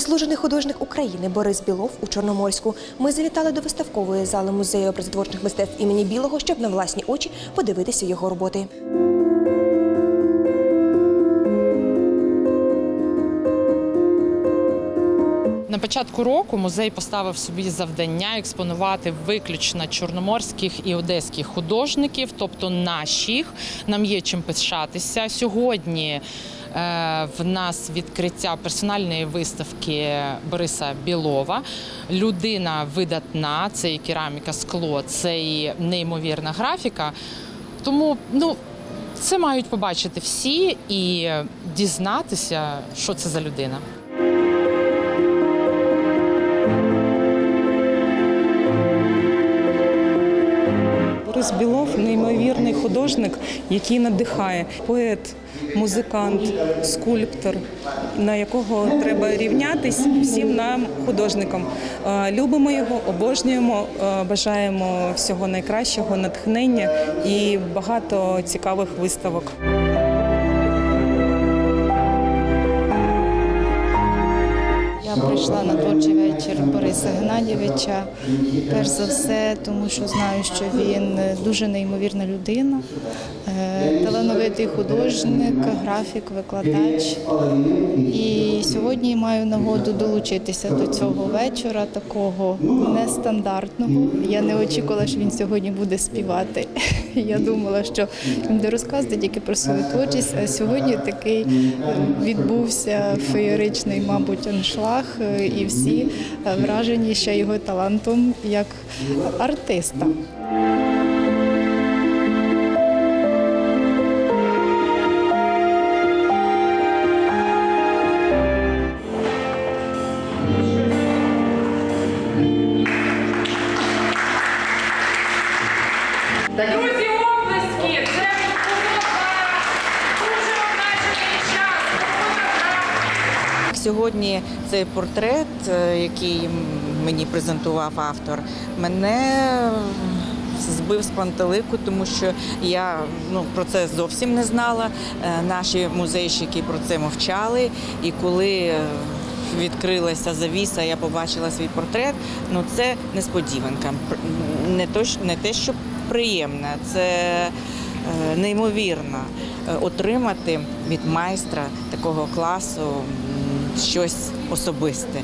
Заслужений художник України Борис Білов у Чорноморську. Ми завітали до виставкової зали музею образотворчих мистецтв імені Білого, щоб на власні очі подивитися його роботи. Початку року музей поставив собі завдання експонувати виключно чорноморських і одеських художників, тобто наших. Нам є чим пишатися. Сьогодні е, в нас відкриття персональної виставки Бориса Білова. Людина видатна, це і кераміка, скло, це і неймовірна графіка. Тому ну, це мають побачити всі і дізнатися, що це за людина. Борис Білов неймовірний художник, який надихає. Поет, музикант, скульптор, на якого треба рівнятись всім нам, художникам. Е, Любимо його, обожнюємо, е, бажаємо всього найкращого, натхнення і багато цікавих виставок. Я прийшла на творчий вечір Бориса Геннадійовича. Перш за все, тому що знаю, що він дуже неймовірна людина, е, талановитий художник, графік, викладач. І сьогодні маю нагоду долучитися до цього вечора, такого нестандартного. Я не очікувала, що він сьогодні буде співати. Я думала, що він буде розказувати тільки про свою творчість. А сьогодні такий е, відбувся феєричний, мабуть, аншлаг, е, і всі е, вражені ще його талантом як артиста. Сьогодні цей портрет, е, який мені презентував автор, мене збив з пантелику, тому що я ну, про це зовсім не знала. Е, Наші музейщики про це мовчали. І коли е, відкрилася завіса, я побачила свій портрет. Ну це несподіванка. Не то, не те, що приємна, це неймовірно отримати від майстра такого класу щось особисте.